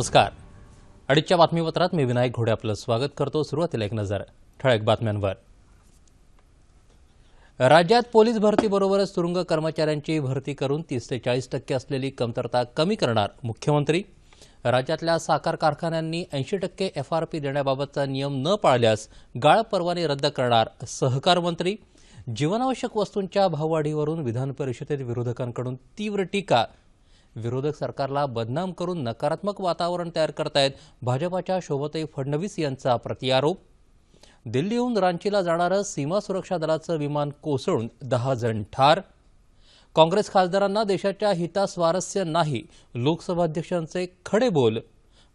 नमस्कार. अडीचच्या बातमीपत्रात मी विनायक घोडे आपलं स्वागत करतो. सुरुवातीला एक नजर. ठळक बातम्यांवर. राज्यात पोलीस भरतीबरोबरच तुरुंग कर्मचाऱ्यांची भरती करून तीस ते चाळीस टक्के असलेली कमतरता कमी करणार मुख्यमंत्री. राज्यातल्या साखर कारखान्यांनी ऐंशी टक्के एफ आर पी देण्याबाबतचा नियम न पाळल्यास गाळ परवाने रद्द करणार सहकार मंत्री. जीवनावश्यक वस्तूंच्या भाववाढीवरून विधान परिषदेत विरोधकांकडून तीव्र टीका विरोधक सरकारला बदनाम करून नकारात्मक वातावरण तयार करतायत. भाजपाच्या शोभताई फडणवीस यांचा प्रतिआरोप दिल्लीहून रांचीला जाणारं सीमा सुरक्षा दलाचं विमान कोसळून दहा जण ठार. काँग्रेस खासदारांना देशाच्या हितास्वारस्य नाही. लोकसभा अध्यक्षांचे खडे बोल.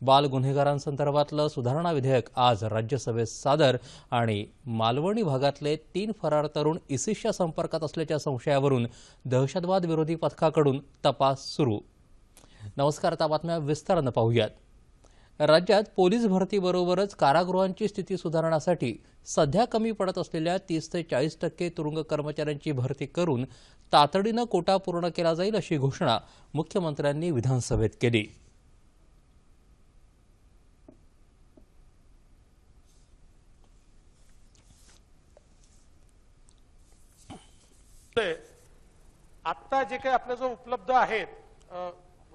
बाल गुन्हेगारांसंदर्भातलं सुधारणा विधेयक आज राज्यसभेत सादर आणि मालवणी भागातले तीन फरार तरुण इसिसच्या संपर्कात असल्याच्या संशयावरून दहशतवाद विरोधी पथकाकडून तपास सुरू. नमस्कार आता बातम्या विस्तारानं पाहूयात. राज्यात पोलीस भरतीबरोबरच कारागृहांची स्थिती सुधारण्यासाठी सध्या कमी पडत असलेल्या तीस ते चाळीस टक्के तुरुंग कर्मचाऱ्यांची भरती करून तातडीनं कोटा पूर्ण केला जाईल अशी घोषणा मुख्यमंत्र्यांनी विधानसभेत केली ते आत्ता जे काही आपल्या जो उपलब्ध आहेत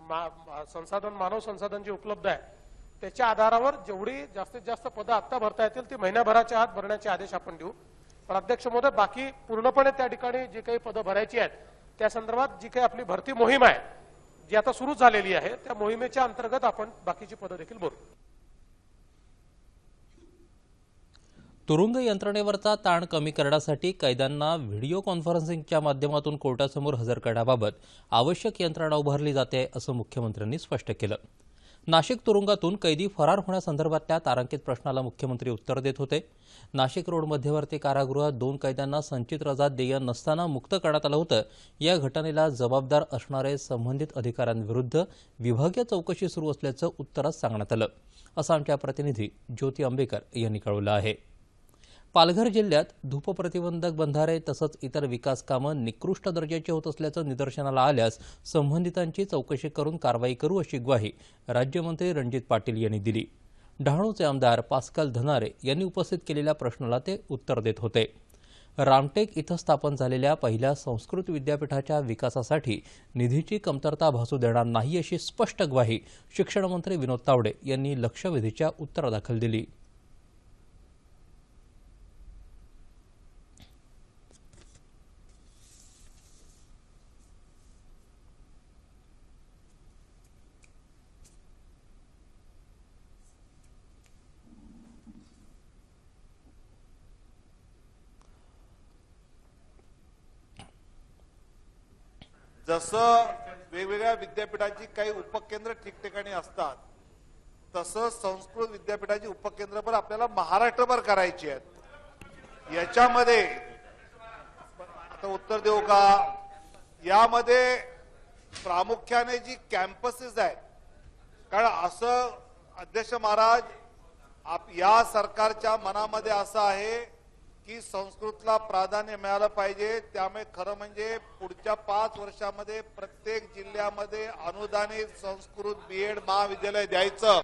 मा- मा- संसाधन मानव संसाधन जे उपलब्ध आहे त्याच्या आधारावर जेवढी जास्तीत जास्त पदं आत्ता भरता येतील ती महिन्याभराच्या आत भरण्याचे आदेश आपण देऊ. पण अध्यक्ष महोदय बाकी पूर्णपणे त्या ठिकाणी जी काही पदं भरायची आहेत त्या संदर्भात जी काही आपली भरती मोहीम आहे जी आता सुरू झालेली आहे त्या मोहिमेच्या अंतर्गत आपण बाकीची पदं देखील भरू. तुरुंग यंत्रणेवरचा ताण कमी करण्यासाठी कैद्यांना व्हिडिओ कॉन्फरन्सिंगच्या माध्यमातून कोर्टासमोर हजर करण्याबाबत आवश्यक यंत्रणा उभारली जाते असं मुख्यमंत्र्यांनी स्पष्ट केलं. नाशिक तुरुंगातून कैदी फरार होण्यासंदर्भातल्या तारांकित प्रश्नाला मुख्यमंत्री उत्तर देत होते. नाशिक रोड मध्यवर्ती कारागृहात दोन कैद्यांना संचित रजा देय नसताना मुक्त करण्यात आलं होतं. या घटनेला जबाबदार असणारे संबंधित अधिकाऱ्यांविरुद्ध विभागीय चौकशी सुरू असल्याचं उत्तरात सांगण्यात आलं. असं आमच्या प्रतिनिधी ज्योती आंबेकर यांनी कळवलं आहे. पालघर जिल्ह्यात धूप प्रतिबंधक बंधारे तसंच इतर विकास कामं निकृष्ट दर्जाची होत असल्याचं निदर्शनाला आल्यास संबंधितांची चौकशी करून कारवाई करू अशी ग्वाही राज्यमंत्री रणजित पाटील यांनी दिली. डहाणूचे आमदार पास्कल धनारे यांनी उपस्थित केलेल्या प्रश्नाला ते उत्तर देत होते. रामटेक इथं स्थापन झालेल्या पहिल्या संस्कृत विद्यापीठाच्या विकासासाठी निधीची कमतरता भासू देणार नाही अशी स्पष्ट ग्वाही शिक्षणमंत्री विनोद तावडे यांनी लक्षवेधीच्या उत्तरादाखल दिली. जसं वेगवेगळ्या विद्यापीठाची काही उपकेंद्र ठिकठिकाणी असतात तसं संस्कृत विद्यापीठाची उपकेंद्र पण आपल्याला महाराष्ट्रभर करायची आहेत. याच्यामध्ये आता उत्तर देऊ का? यामध्ये प्रामुख्याने जी कॅम्पसेस आहेत कारण असं अध्यक्ष महाराज आप या सरकारच्या मनामध्ये असं आहे की संस्कृतला प्राधान्य मिळालं पाहिजे. त्यामुळे खरं म्हणजे पुढच्या पाच वर्षामध्ये प्रत्येक जिल्ह्यामध्ये अनुदानित संस्कृत बीएड महाविद्यालय द्यायचं.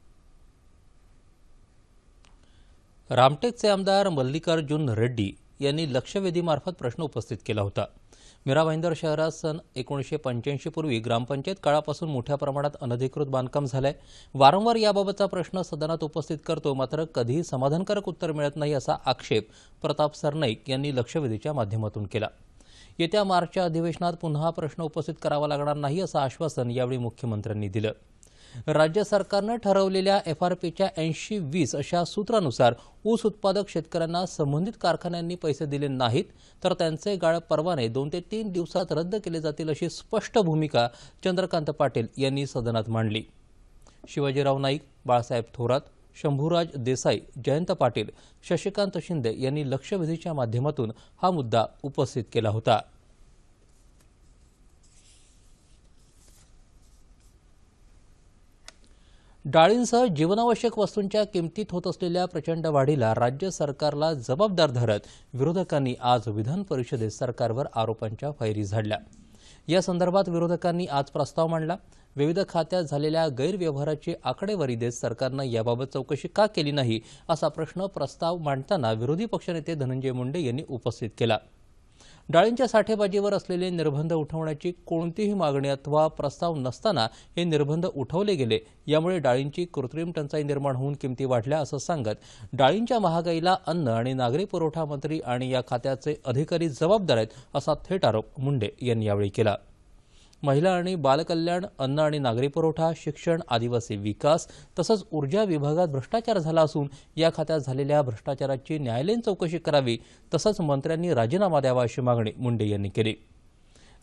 रामटेकचे आमदार मल्लिकार्जुन रेड्डी यांनी लक्षवेधीमार्फत प्रश्न उपस्थित केला होता. मीरा भाईंदर शहरात सन एकोणीसशे पंच्याऐंशी पूर्वी ग्रामपंचायत काळापासून मोठ्या प्रमाणात अनधिकृत बांधकाम झालंय. वारंवार याबाबतचा प्रश्न सदनात उपस्थित करतो मात्र कधीही समाधानकारक उत्तर मिळत नाही असा आक्षेप प्रताप सरनाईक यांनी लक्षवेधीच्या माध्यमातून केला. येत्या मार्चच्या अधिवेशनात पुन्हा प्रश्न उपस्थित करावा लागणार नाही असं आश्वासन यावेळी मुख्यमंत्र्यांनी दिलं. राज्य सरकारनं ठरवलेल्या एफआरपीच्या ऐंशी वीस अशा सूत्रानुसार ऊस उत्पादक शेतकऱ्यांना संबंधित कारखान्यांनी पैसे दिले नाहीत तर त्यांचे गाळ परवाने दोन ते तीन दिवसात रद्द केले जातील अशी स्पष्ट भूमिका चंद्रकांत पाटील यांनी सदनात मांडली. शिवाजीराव नाईक बाळासाहेब थोरात शंभूराज देसाई जयंत पाटील शशिकांत शिंदे यांनी लक्षवेधीच्या माध्यमातून हा मुद्दा उपस्थित केला होता. डाळींसह जीवनावश्यक वस्तूंच्या किमतीत होत असलेल्या प्रचंड वाढीला राज्य सरकारला जबाबदार धरत विरोधकांनी आज विधान परिषदेत सरकारवर आरोपांच्या फैरी झाडल्या. या संदर्भात विरोधकांनी आज प्रस्ताव मांडला. विविध खात्यात झालेल्या गैरव्यवहाराची आकडेवारी देत सरकारनं याबाबत चौकशी का केली नाही असा प्रश्न प्रस्ताव मांडताना विरोधी पक्षनेते धनंजय मुंडे यांनी उपस्थित केला. डाळींच्या साठेबाजीवर असलेले निर्बंध उठवण्याची कोणतीही मागणी अथवा प्रस्ताव नसताना हे निर्बंध उठवले गेले. यामुळे डाळींची कृत्रिम टंचाई निर्माण होऊन किमती वाढल्या असं सांगत डाळींच्या महागाईला अन्न आणि नागरी पुरवठा मंत्री आणि या खात्याचे अधिकारी जबाबदार आहेत असा थेट आरोप मुंडे यांनी यावेळी केला. महिला आणि बालकल्याण अन्न आणि नागरी पुरवठा शिक्षण आदिवासी विकास तसंच ऊर्जा विभागात भ्रष्टाचार झाला असून या खात्यात झालेल्या भ्रष्टाचाराची न्यायालयीन चौकशी करावी तसंच मंत्र्यांनी राजीनामा द्यावा अशी मागणी मुंडे यांनी केली.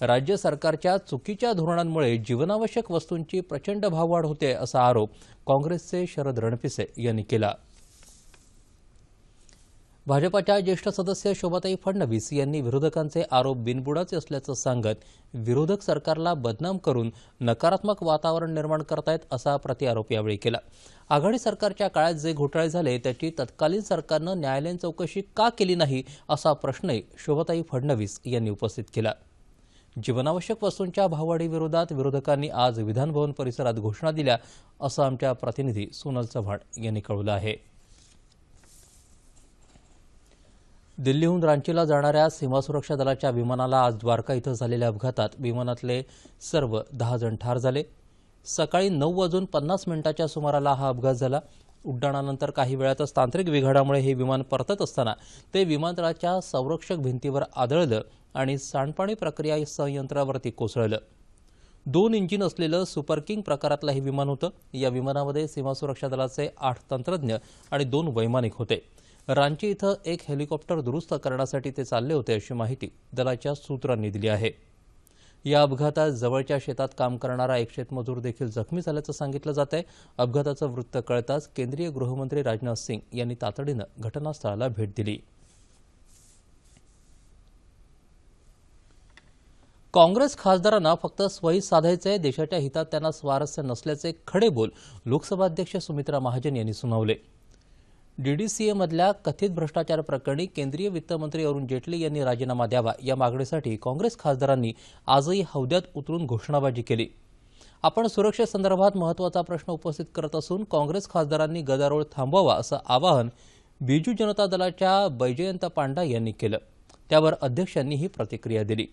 राज्य सरकारच्या चुकीच्या धोरणांमुळे जीवनावश्यक वस्तूंची प्रचंड भाववाढ होते असा आरोप काँग्रेसचे शरद रणपिसे यांनी केला. भाजपाच्या ज्येष्ठ सदस्य शोभाताई फडणवीस यांनी विरोधकांचे आरोप बिनबुडाचे असल्याचं सांगत विरोधक सरकारला बदनाम करून नकारात्मक वातावरण निर्माण करतायत असा प्रतिआरोप यावेळी केला. आघाडी सरकारच्या काळात जे घोटाळे झाले त्याची तत्कालीन सरकारनं न्यायालयीन चौकशी का केली नाही असा प्रश्नही शोभाताई फडणवीस यांनी उपस्थित केला. जीवनावश्यक वस्तूंच्या भाववाढीविरोधात विरोधकांनी आज विधानभवन परिसरात घोषणा दिल्या असं आमच्या प्रतिनिधी सोनल चव्हाण यांनी कळवलं आहे. दिल्लीहून रांचीला जाणाऱ्या सीमा सुरक्षा दलाच्या विमानाला आज द्वारका इथं झालेल्या अपघातात विमानातले सर्व दहा जण ठार झाले. सकाळी नऊ वाजून पन्नास मिनिटाच्या सुमाराला हा अपघात झाला. उड्डाणानंतर काही वेळातच तांत्रिक बिघाडामुळे हे विमान परतत असताना ते विमानतळाच्या संरक्षक भिंतीवर आदळलं आणि सांडपाणी प्रक्रिया संयंत्रावरती कोसळलं. दोन इंजिन असलेलं सुपर किंग प्रकारातलं हे विमान होतं. या विमानामध्ये सीमा सुरक्षा दलाचे आठ तंत्रज्ञ आणि दोन वैमानिक होते. रांची इथं एक हेलिकॉप्टर दुरुस्त करण्यासाठी ते चालले होते अशी माहिती दलाच्या सूत्रांनी दिली आहे. या अपघातात जवळच्या शेतात काम करणारा एक शेतमजूर देखील जखमी झाल्याचं सांगितलं जात आहे अपघाताचं वृत्त कळताच केंद्रीय गृहमंत्री राजनाथ सिंग यांनी तातडीनं घटनास्थळाला भेट दिली. काँग्रेस खासदारांना फक्त स्वयं साधायचे देशाच्या हितात त्यांना स्वारस्य नसल्याचे खडे बोल लोकसभा अध्यक्ष सुमित्रा महाजन यांनी सुनावले. डीडीसीएमधल्या कथित भ्रष्टाचार प्रकरणी केंद्रीय वित्तमंत्री अरुण जेटली यांनी राजीनामा द्यावा या मागणीसाठी काँग्रेस खासदारांनी आजही हौद्यात उतरून घोषणाबाजी केली. आपण सुरक्षेसंदर्भात महत्त्वाचा प्रश्न उपस्थित करत असून काँग्रेस खासदारांनी गदारोळ थांबवावा असं आवाहन बिजू जनता दलाच्या बैजयंत पांडा यांनी केलं. त्यावर अध्यक्षांनी ही प्रतिक्रिया दिली.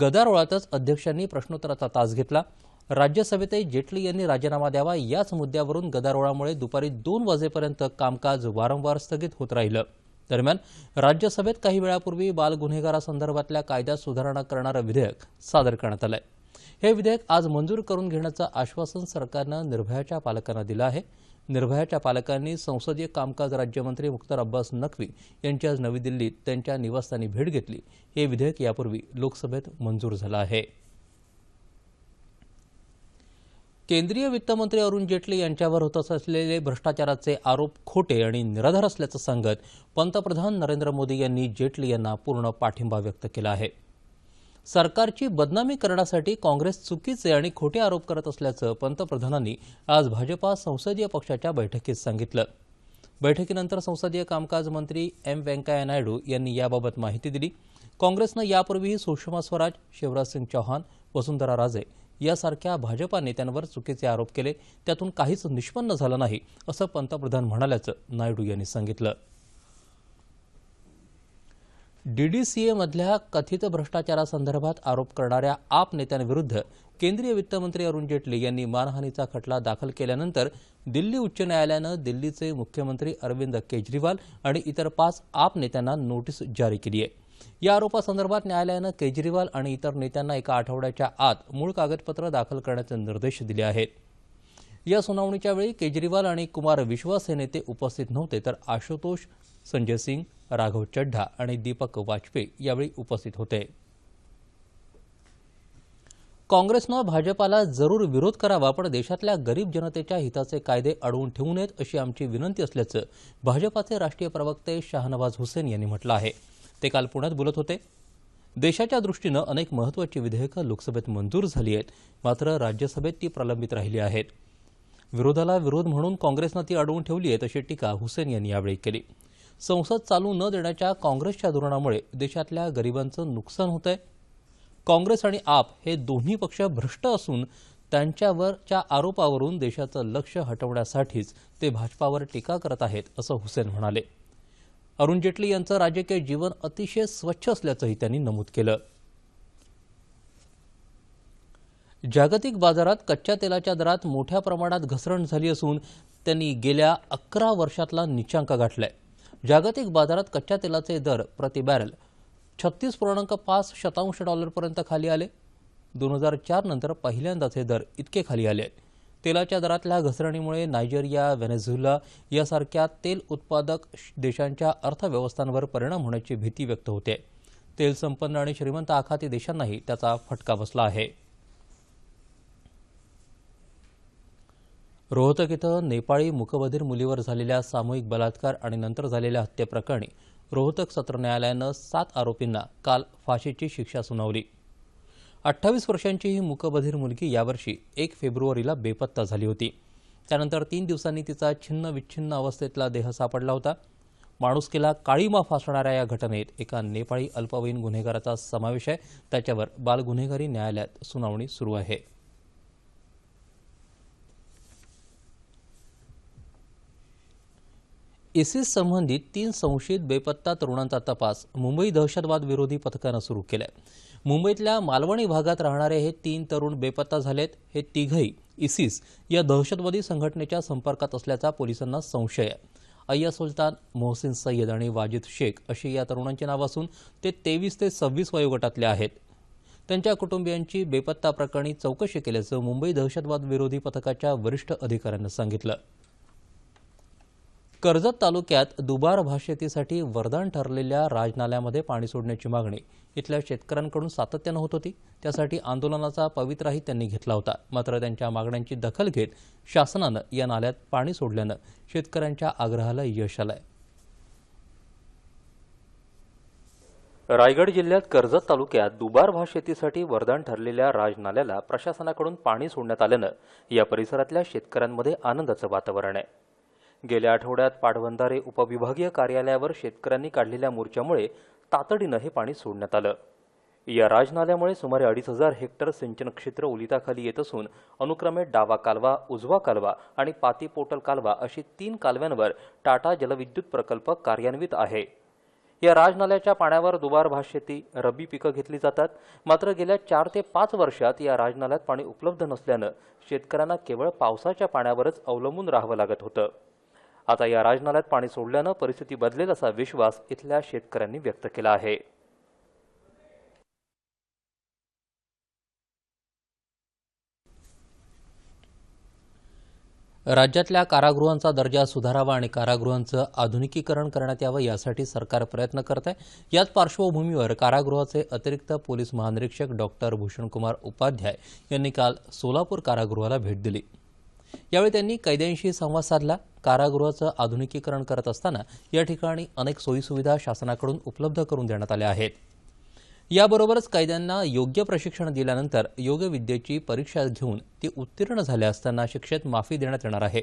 गदारोळातच अध्यक्षांनी प्रश्नोत्तराचा तास घेतला. राज्यसभेतही जेटली यांनी राजीनामा द्यावा याच मुद्द्यावरून गदारोळामुळे दुपारी दोन वाजेपर्यंत कामकाज वारंवार स्थगित होत राहिलं. दरम्यान राज्यसभेत काही वेळापूर्वी बाल गुन्हेगारासंदर्भातल्या कायद्यात सुधारणा करणारं विधेयक सादर करण्यात आलंय. हे विधेयक आज मंजूर करून घेण्याचं आश्वासन सरकारनं निर्भयाच्या पालकांना दिलं आहे. निर्भयाच्या पालकांनी संसदीय कामकाज राज्यमंत्री मुख्तार अब्बास नक्वी यांची आज नवी दिल्लीत त्यांच्या निवासस्थानी भेट घेतली. हे विधेयक यापूर्वी लोकसभेत मंजूर झालं आहे. केंद्रीय वित्तमंत्री अरुण जेटली यांच्यावर होत असलेले भ्रष्टाचाराचे आरोप खोटे आणि निराधार असल्याचं सांगत पंतप्रधान नरेंद्र मोदी यांनी जेटली यांना पूर्ण पाठिंबा व्यक्त केला आहे. सरकारची बदनामी करण्यासाठी काँग्रेस चुकीचे आणि खोटे आरोप करत असल्याचं पंतप्रधानांनी आज भाजपा संसदीय पक्षाच्या बैठकीत सांगितलं. बैठकीनंतर संसदीय कामकाज मंत्री एम व्यंकय्या नायडू यांनी याबाबत माहिती दिली. काँग्रेसनं यापूर्वीही सुषमा स्वराज शिवराज सिंग चौहान वसुंधरा राजे यासारख्या भाजपा नेत्यांवर चुकीचे आरोप केले. त्यातून काहीच निष्पन्न झालं नाही असं पंतप्रधान म्हणाल्याचं नायडू यांनी सांगितलं. डीडीसीएमधल्या कथित भ्रष्टाचारासंदर्भात आरोप करणाऱ्या आप नेत्यांविरुद्ध केंद्रीय वित्तमंत्री अरुण जेटली यांनी मानहानीचा खटला दाखल केल्यानंतर दिल्ली उच्च न्यायालयानं दिल्लीचे मुख्यमंत्री अरविंद केजरीवाल आणि इतर पाच आप नेत्यांना नोटीस जारी केली आहे. या आरोपासंदर्भात न्यायालयानं केजरीवाल आणि इतर नेत्यांना एका आठवड्याच्या आत मूळ कागदपत्र दाखल करण्याचे निर्देश दिले आहेत. या सुनावणीच्या वेळी केजरीवाल आणि कुमार विश्वास हे नेते उपस्थित नव्हते तर आशुतोष संजय सिंग राघव चड्ढा आणि दीपक वाजपेयी यावेळी उपस्थित होते. काँग्रेसनं भाजपाला जरूर विरोध करावा पण देशातल्या गरीब जनतेच्या हिताचे कायदे अडवून ठेवू नयेत अशी आमची विनंती असल्याचं भाजपाचे राष्ट्रीय प्रवक्ते शाहनवाज हुसेन यांनी म्हटलं आहे. ते काल पुण्यात बोलत होते. देशाच्या दृष्टीनं अनेक महत्वाची विधेयकं लोकसभेत मंजूर झाली आहेत. मात्र राज्यसभेत ती प्रलंबित राहिली आहेत. विरोधाला विरोध म्हणून काँग्रेसनं ती अडवून ठेवली आहे अशी टीका हुसेन यांनी यावेळी केली. संसद चालू न देण्याच्या काँग्रेसच्या धोरणामुळे देशातल्या गरिबांचं नुकसान होत आहे काँग्रेस आणि आप हे दोन्ही पक्ष भ्रष्ट असून त्यांच्यावरच्या आरोपावरून देशाचं लक्ष हटवण्यासाठीच ते भाजपावर टीका करत आहेत असं हुसेन म्हणाले. अरुण जेटली यांचं राजकीय जीवन अतिशय स्वच्छ असल्याचंही त्यांनी नमूद केलं. जागतिक बाजारात कच्च्या तेलाच्या दरात मोठ्या प्रमाणात घसरण झाली असून त्यांनी गेल्या अकरा वर्षातला निचांक गाठलाय. जागतिक बाजारात कच्च्या तेलाचे दर प्रति बॅरल छत्तीस पूर्णांक पाच शतांश डॉलरपर्यंत खाली आले. दोन हजार चार नंतर पहिल्यांदाच हे दर इतके खाली आले आहेत. तेलाच्या दरातल्या घसरणीमुळे नायजेरिया व्हेनेझुला यासारख्या तेल उत्पादक श- देशांच्या अर्थव्यवस्थांवर परिणाम होण्याची भीती व्यक्त होते. तेल संपन्न आणि श्रीमंत आखाती देशांनाही त्याचा फटका बसला आहे. रोहतक इथं नेपाळी मुकबधीर मुलीवर झालेल्या सामूहिक बलात्कार आणि नंतर झालेल्या हत्येप्रकरणी रोहतक सत्र न्यायालयानं सात आरोपींना काल फाशीची शिक्षा सुनावली. अठ्ठावीस वर्षांची ही मुकबधीर मुलगी यावर्षी एक फेब्रुवारीला बेपत्ता झाली होती. त्यानंतर तीन दिवसांनी तिचा छिन्न विच्छिन्न अवस्थेतला देह सापडला होता. माणुसकीला काळीमा फासणाऱ्या या घटनेत एका नेपाळी अल्पवयीन गुन्हेगाराचा समावेश आहे. त्याच्यावर बालगुन्हेगारी न्यायालयात सुनावणी सुरू आहे. इसिस संबंधित तीन संशयित बेपत्ता तरुणांचा तपास मुंबई दहशतवाद विरोधी पथकानं सुरू केलाय. मुंबईतल्या मालवणी भागात राहणारे हे तीन तरुण बेपत्ता झालेत. हे तिघही इसिस या दहशतवादी संघटनेच्या संपर्कात असल्याचा पोलिसांना संशय आहे. अय्या सुलतान मोहसिन सय्यद आणि वाजिद शेख अशी या तरुणांची नावं असून ते तेवीस ते सव्वीस वयोगटातले आहेत. त्यांच्या कुटुंबियांची बेपत्ता प्रकरणी चौकशी केल्याचं मुंबई दहशतवाद विरोधी पथकाच्या वरिष्ठ अधिकाऱ्यांनी सांगितलं. कर्जत तालुक्यात दुबार भातशेतीसाठी वरदान ठरलेल्या राजनाल्यामध्ये पाणी सोडण्याची मागणी. इथल्या शेतकऱ्यांकडून सातत्यानं होत होती. त्यासाठी आंदोलनाचा पवित्राही त्यांनी घेतला होता. मात्र त्यांच्या मागण्यांची दखल घेत शासनानं या नाल्यात पाणी सोडल्यानं शेतकऱ्यांच्या आग्रहाला यश आलंय. रायगड जिल्ह्यात कर्जत तालुक्यात दुबार भात शेतीसाठी वरदान ठरलेल्या राजनाल्याला प्रशासनाकडून पाणी सोडण्यात आल्यानं या परिसरातल्या शेतकऱ्यांमध्ये आनंदाचं वातावरण आहे. गेल्या आठवड्यात पाटबंधारे उपविभागीय कार्यालयावर शेतकऱ्यांनी काढलेल्या मोर्चामुळे तातडीनं हे पाणी सोडण्यात आलं. या राजनाल्यामुळे सुमारे अडीच हजार हेक्टर सिंचन क्षेत्र ओलिताखाली येत असून अनुक्रमे डावा कालवा उजवा कालवा आणि पाती पोटल कालवा अशी तीन कालव्यांवर टाटा जलविद्युत प्रकल्प कार्यान्वित आहे. या राजनाल्याच्या पाण्यावर दुबार भातशेती रब्बी पिकं घेतली जातात. मात्र गेल्या चार ते पाच वर्षात या राजनाल्यात पाणी उपलब्ध नसल्यानं शेतकऱ्यांना केवळ पावसाच्या पाण्यावरच अवलंबून राहावं लागत होतं. आता या राजनाल्यात पाणी सोडल्यानं परिस्थिती बदलेल असा विश्वास इथल्या शेतकऱ्यांनी व्यक्त केला आहे. राज्यातल्या कारागृहांचा दर्जा सुधारावा आणि कारागृहांचं आधुनिकीकरण करण्यात यावं यासाठी सरकार प्रयत्न करत आहे याच पार्श्वभूमीवर कारागृहाचे अतिरिक्त पोलीस महानिरीक्षक डॉक्टर भूषणकुमार उपाध्याय यांनी काल सोलापूर कारागृहाला भेट दिली. यावेळी त्यांनी कैद्यांशी संवाद साधला. कारागृहाचं आधुनिकीकरण करत असताना या ठिकाणी अनेक सोयीसुविधा शासनाकडून उपलब्ध करून देण्यात आल्या आहेत. याबरोबरच कैद्यांना योग्य प्रशिक्षण दिल्यानंतर योग्य विद्येची परीक्षा घेऊन ती उत्तीर्ण झाल्या असताना शिक्षेत माफी देण्यात येणार आहे.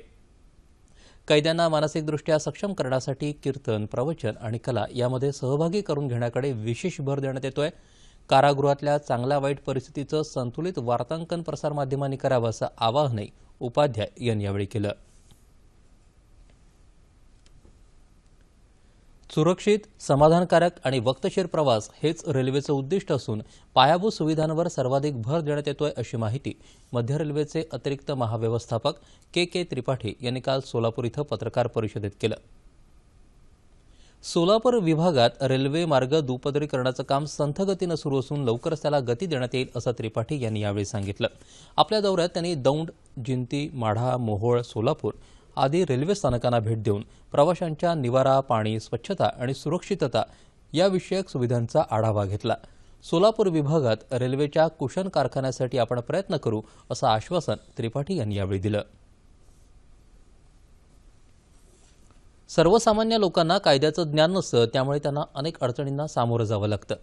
कैद्यांना मानसिकदृष्ट्या सक्षम करण्यासाठी कीर्तन प्रवचन आणि कला यामध्ये सहभागी करून घेण्याकडे विशेष भर देण्यात येतोय. कारागृहातल्या चांगल्या वाईट परिस्थितीचं संतुलित वार्तांकन प्रसारमाध्यमांनी करावं असं आवाहनही उपाध्याय यांनी यावेळी केलं. सुरक्षित समाधानकारक आणि वक्तशीर प्रवास हेच रेल्वेचं उद्दिष्ट असून पायाभूत सुविधांवर सर्वाधिक भर देण्यात येतोय अशी माहिती मध्य रेल्वेचे अतिरिक्त महाव्यवस्थापक के के त्रिपाठी यांनी काल सोलापूर इथं पत्रकार परिषदेत केलं. सोलापूर विभागात रेल्वे मार्ग दुपदरीकरणाचं काम संथगतीनं सुरू असून लवकरच त्याला गती देण्यात येईल असं त्रिपाठी यांनी यावेळी सांगितलं. आपल्या दौऱ्यात त्यांनी दौंड जिंती माढा मोहोळ सोलापूर आदी रेल्वे स्थानकांना भेट देऊन प्रवाशांच्या निवारा पाणी स्वच्छता आणि सुरक्षितता या विषयक सुविधांचा आढावा घेतला. सोलापूर विभागात रेल्वेच्या कुशन कारखान्यासाठी आपण प्रयत्न करू असं आश्वासन त्रिपाठी यांनी यावेळी दिलं. सर्वसामान्य लोकांना कायद्याचं ज्ञान नसतं त्यामुळे त्यांना अनेक अडचणींना सामोरं जावं लागतं.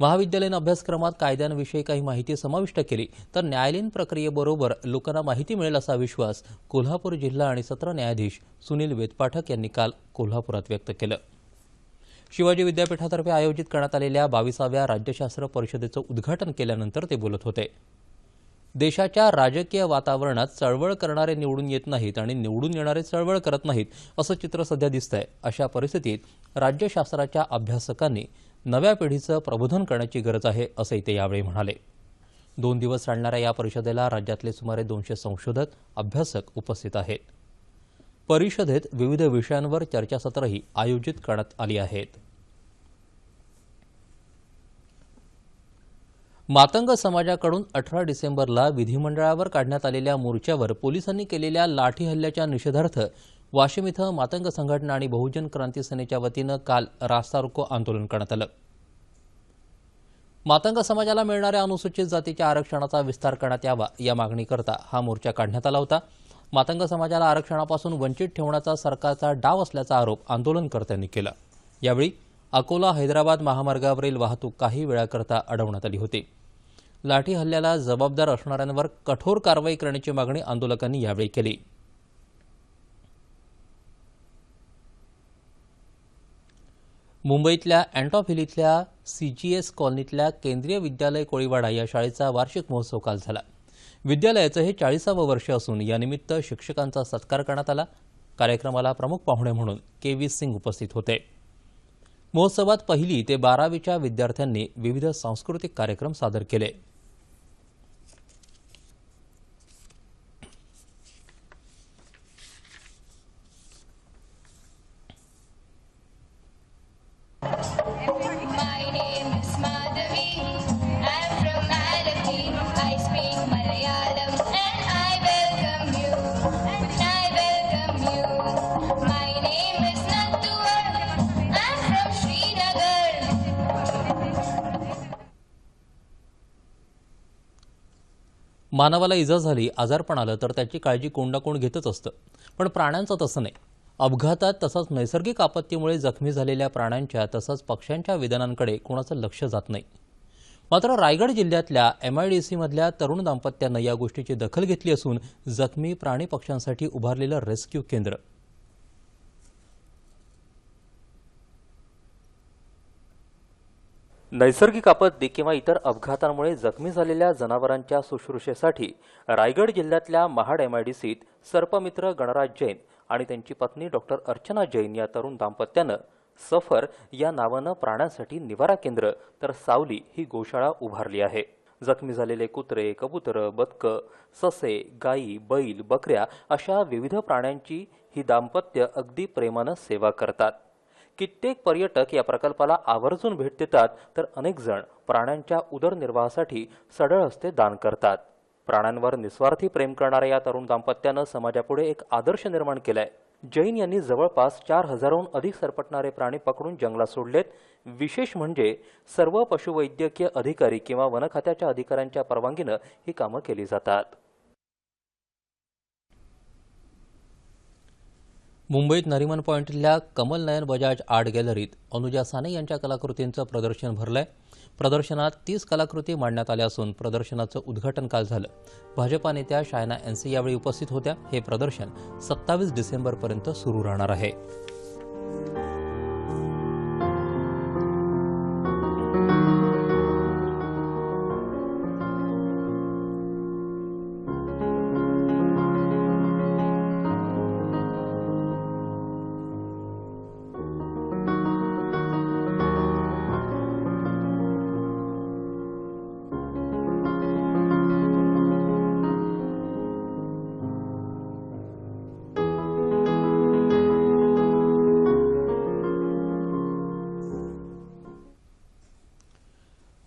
महाविद्यालयीन अभ्यासक्रमात कायद्यांविषयी काही माहिती समाविष्ट केली तर न्यायालयीन प्रक्रियेबरोबर लोकांना माहिती मिळेल असा विश्वास कोल्हापूर जिल्हा आणि सत्र न्यायाधीश सुनील वेदपाठक यांनी काल कोल्हापुरात व्यक्त केलं. शिवाजी विद्यापीठातर्फे आयोजित करण्यात आलेल्या बावीसाव्या राज्यशास्त्र परिषदेचं उद्घाटन केल्यानंतर ते बोलत होते. देशाच्या राजकीय वातावरणात चळवळ करणारे निवडून येत नाहीत आणि निवडून येणारे चळवळ करत नाहीत असं चित्र सध्या दिसतंय. अशा परिस्थितीत राज्यशास्त्राच्या अभ्यासकांनी नव्या पिढीचं प्रबोधन करण्याची गरज आहे असंही ते यावेळी म्हणाले. दोन दिवस चालणाऱ्या या परिषदेला राज्यातले सुमारे दोनशे संशोधक अभ्यासक उपस्थित आहेत. परिषदेत विविध विषयांवर चर्चासत्रही आयोजित करण्यात आली आहेत. मातंग समाजाकडून अठरा डिसेंबरला विधिमंडळावर काढण्यात आलेल्या मोर्चावर पोलिसांनी केलेल्या लाठी हल्ल्याच्या निषेधार्थ वाशिम इथं मातंग संघटना आणि बहुजन क्रांती सेनेच्या वतीनं काल रास्ता रोको आंदोलन करण्यात आलं. मातंग समाजाला मिळणाऱ्या अनुसूचित जातीच्या आरक्षणाचा विस्तार करण्यात यावा या मागणीकरता हा मोर्चा काढण्यात आला होता. मातंग समाजाला आरक्षणापासून वंचित ठेवण्याचा सरकारचा डाव असल्याचा आरोप आंदोलनकर्त्यांनी केला. यावेळी अकोला हैदराबाद महामार्गावरील वाहतूक काही वेळाकरता अडवण्यात आली होती. लाठी हल्ल्याला जबाबदार असणाऱ्यांवर कठोर कारवाई करण्याची मागणी आंदोलकांनी यावेळी केली. मुंबईतल्या अँटॉप हिल इथल्या सीजीएस कॉलनीतल्या केंद्रीय विद्यालय कोळीवाडा या शाळेचा वार्षिक महोत्सव काल झाला. विद्यालयाचं हे चाळीसावं वर्ष असून यानिमित्त शिक्षकांचा सत्कार करण्यात आला. कार्यक्रमाला प्रमुख पाहुणे म्हणून के व्ही सिंग उपस्थित होते. महोत्सवात पहिली ते बारावीच्या विद्यार्थ्यांनी विविध सांस्कृतिक कार्यक्रम सादर केले. मानवाला इजा झाली आजारपण आलं तर त्याची काळजी कोण ना कोण घेतच असतं. पण प्राण्यांचं तसं नाही. अपघातात तसंच नैसर्गिक आपत्तीमुळे जखमी झालेल्या प्राण्यांच्या तसंच पक्ष्यांच्या वेदनांकडे कोणाचं लक्ष जात नाही. मात्र रायगड जिल्ह्यातल्या एमआयडीसीमधल्या तरुण दाम्पत्यानं या गोष्टीची दखल घेतली असून जखमी प्राणी पक्ष्यांसाठी उभारलेलं रेस्क्यू केंद्र. नैसर्गिक आपत्ती किंवा इतर अपघातांमुळे जखमी झालेल्या जनावरांच्या शुश्रूषेसाठी रायगड जिल्ह्यातल्या महाड एमआयडीसीत सर्पमित्र गणराज जैन आणि त्यांची पत्नी डॉक्टर अर्चना जैन या तरुण दाम्पत्यानं सफर या नावानं प्राण्यांसाठी निवारा केंद्र तर सावली ही गोशाळा उभारली आहे. जखमी झालेले कुत्रे कबुतरं बदकं ससे गायी बैल बकऱ्या अशा विविध प्राण्यांची ही दाम्पत्य अगदी प्रेमानं सेवा करतात. कित्येक पर्यटक या प्रकल्पाला आवर्जून भेट देतात तर अनेक जण प्राण्यांच्या उदरनिर्वाहासाठी सडळ हस्ते दान करतात. प्राण्यांवर निस्वार्थी प्रेम करणाऱ्या या तरुण दाम्पत्यानं समाजापुढे एक आदर्श निर्माण केलाय. जैन यांनी जवळपास चार हजारहून अधिक सरपटणारे प्राणी पकडून जंगलात सोडलेत. विशेष म्हणजे सर्व पशुवैद्यकीय अधिकारी किंवा वनखात्याच्या अधिकाऱ्यांच्या परवानगीनं ही कामं केली जातात. मुंबईत नरिमन पॉईंटल्या कमल नयन बजाज आर्ट गॅलरीत अनुजा साने यांच्या कलाकृतींचं प्रदर्शन भरलंय. प्रदर्शनात तीस कलाकृती मांडण्यात आल्या असून प्रदर्शनाचं उद्घाटन काल झालं. भाजपा नेत्या शायना एनसी यावेळी उपस्थित होत्या. हे प्रदर्शन सत्तावीस डिसेंबरपर्यंत सुरू राहणार आहे.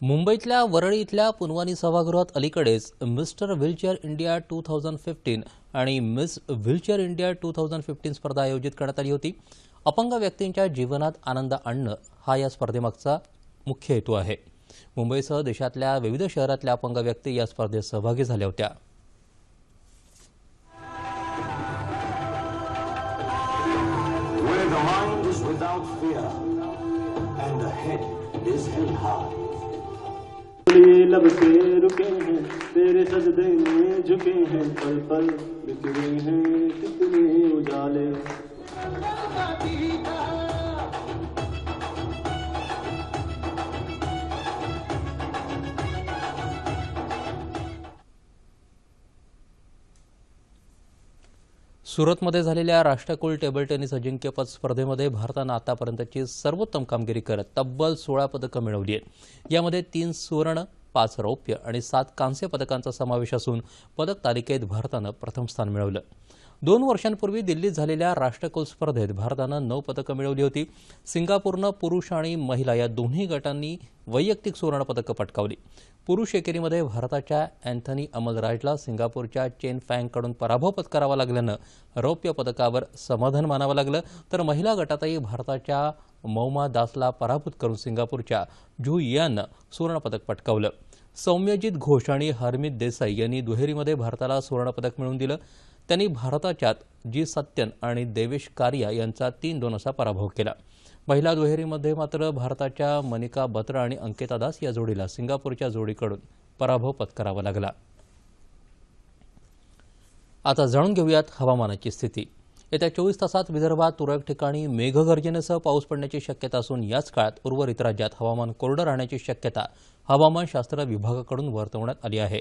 मुंबईतल्या वरळी इथल्या पुनवानी सभागृहात अलीकडेच mister wheelchair India two thousand fifteen आणि miss wheelchair India two thousand fifteen स्पर्धा आयोजित करण्यात आली होती. अपंग व्यक्तींच्या जीवनात आनंद आणणं हा या स्पर्धेमागचा मुख्य हेतू आहे. मुंबईसह देशातल्या विविध शहरातल्या अपंग व्यक्ती या स्पर्धेत सहभागी झाल्या होत्या. Where the mind is without fear and the head is held high. लब से रुके हैं तेरे सजदे में झुके हैं पल पल बिखरे हैं कितने उजाले। सुरतमध्ये झालेल्या राष्ट्रकुल टेबल टेनिस अजिंक्यपद स्पर्धेमध्ये भारतानं आतापर्यंतची सर्वोत्तम कामगिरी करत तब्बल सोळा पदकं मिळवली आहेत. यामध्ये तीन सुवर्ण पाच रौप्य आणि सात कांस्य पदकांचा समावेश असून पदक तालिकेत भारतानं प्रथम स्थान मिळवलं. दोन वर्षांपूर्वी दिल्लीत झालेल्या राष्ट्रकुल स्पर्धेत भारतानं नऊ पदकं मिळवली होती. सिंगापूरनं पुरुष आणि महिला या दोन्ही गटांनी वैयक्तिक सुवर्णपदकं पटकावली. पुरुष एकेरीमध्ये भारताच्या अँथनी अमलराजला सिंगापूरच्या चेन फँगकडून पराभव पत्करावा लागल्यानं रौप्य पदकावर समाधान मानावं लागलं. तर महिला गटातही भारताच्या मौमा दासला पराभूत करून सिंगापूरच्या झू यानं सुवर्णपदक पटकावलं. सौम्यजित घोष आणि हरमित देसाई यांनी दुहेरीमध्ये भारताला सुवर्णपदक मिळवून दिलं. त्यांनी भारताच्यात जी सत्यन आणि देवेश कारिया यांचा तीन दोन असा पराभव केला. महिला दुहेरीमध्ये मात्र भारताच्या मनिका बत्रा आणि अंकिता दास या जोडीला सिंगापूरच्या जोडीकडून पराभव पत्करावा लागला. आता जाणून घेऊयात हवामानाची स्थिती. येत्या चोवीस तासात विदर्भात तुरळक ठिकाणी मेघगर्जनेसह पाऊस पडण्याची शक्यता असून याच काळात उर्वरित राज्यात हवामान कोरडं राहण्याची शक्यता हवामानशास्त्र विभागाकडून वर्तवण्यात आली आहे.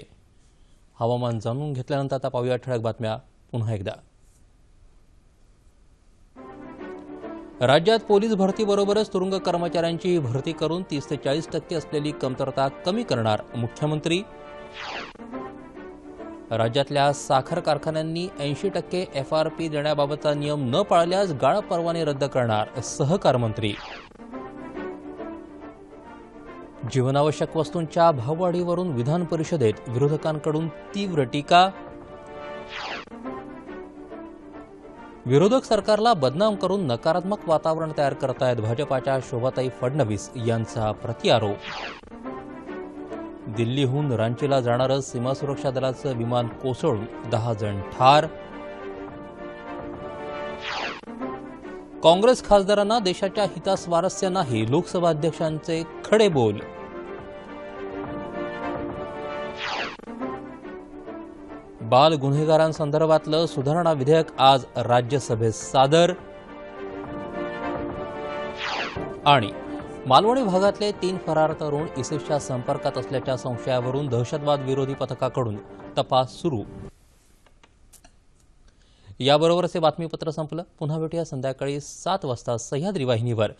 हवामान जाणून घेतल्यानंतर आता पाहूया ठळक बातम्या. पुन्हा एकदा. राज्यात पोलीस भरतीबरोबरच तुरुंग कर्मचाऱ्यांची भरती करून तीस ते चाळीस टक्के असलेली कमतरता कमी करणार मुख्यमंत्री. राज्यातल्या साखर कारखान्यांनी ऐंशी टक्के एफ आर पी देण्याबाबतचा नियम न पाळल्यास गाळप परवाने रद्द करणार सहकार मंत्री. जीवनावश्यक वस्तूंच्या भाववाढीवरून विधान परिषदेत विरोधकांकडून तीव्र टीका. विरोधक सरकारला बदनाम करून नकारात्मक वातावरण तयार करतायत भाजपाच्या शोभाताई फडणवीस यांचा प्रतिआरोप दिल्लीहून रांचीला जाणारं सीमा सुरक्षा दलाचं विमान कोसळून दहा जण ठार. काँग्रेस खासदारांना देशाच्या हितास्वारस्य नाही लोकसभा अध्यक्षांचे खडे बोल. बाल गुन्हेगारांसंदर्भातलं सुधारणा विधेयक आज राज्यसभेत सादर. आणि मालवणी भागातले तीन फरार तरुण इसिसच्या संपर्कात असल्याच्या संशयावरून दहशतवाद विरोधी पथकाकडून तपास सुरू. याबरोबरच हे बातमीपत्र संपलं. पुन्हा भेटूया संध्याकाळी सात वाजता सह्याद्री वाहिनीवर.